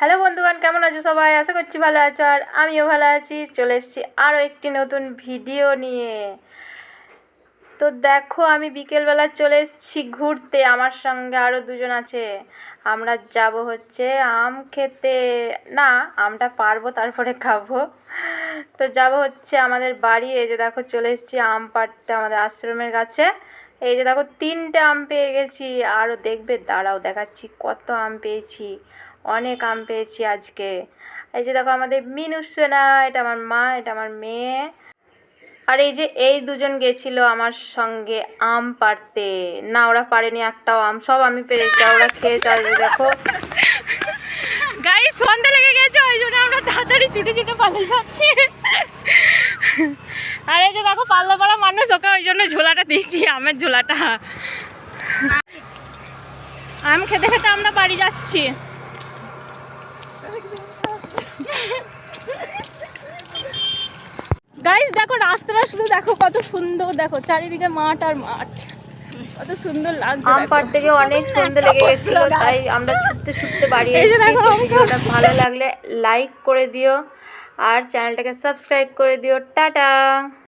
Hello বন্ধুগণ, কেমন আছো সবাই? আশা করছি ভালো আছো। আর আমিও ভালো আছি। চলে এসেছি আরও একটি নতুন ভিডিও নিয়ে। তো দেখো, আমি বিকেলবেলা চলে এসেছি ঘুরতে। আমার সঙ্গে আরও দুজন আছে। আমরা যাব হচ্ছে আম খেতে। না, আমটা পারব, তারপরে খাব। তো যাব হচ্ছে আমাদের বাড়ি। এই যে দেখো, চলে এসেছি আম পাড়তে আমাদের আশ্রমের কাছে। এই যে দেখো, তিনটে আম পেয়ে গেছি। আরও দেখবে, দাঁড়াও, দেখাচ্ছি কত আম পেয়েছি। অনেক আম পেয়েছি আজকে। এই যে দেখো আমাদের মিনু সোনা এটা আমার মা, এটা আমার মেয়ে। আর এই যে এই দুজন গেছিল আমার সঙ্গে আম পাড়তে। না, ওরা পারেনি একটাও আম, সব আমি পেরেছি ওরা খেয়েছে। আর এই যে দেখো। গাড়ি সন্ধে লেগে গেছে, ওই জন্য আমরা তাড়াতাড়ি ছুটে ছুটে পালিয়ে যাচ্ছি। আর এই যে দেখো পাল্লা পাড়া মানুষ, ওকে ওই জন্য ঝোলাটা দিয়েছি, আমের ঝোলাটা। আম খেতে খেতে আমরা বাড়ি যাচ্ছি। গাইস দেখো রাস্তাটা শুধু দেখো কত সুন্দর দেখো চারিদিকে মাঠ আর মাঠ। কত সুন্দর লাগছে আম পাড় থেকে অনেক সুন্দর লেগে গেছিল তাই আমরা ছুটতে ছুটতে বাড়ি এসেছি। ভিডিওটা ভালো লাগলে লাইক করে দিও আর চ্যানেলটাকে সাবস্ক্রাইব করে দিও। টাটা!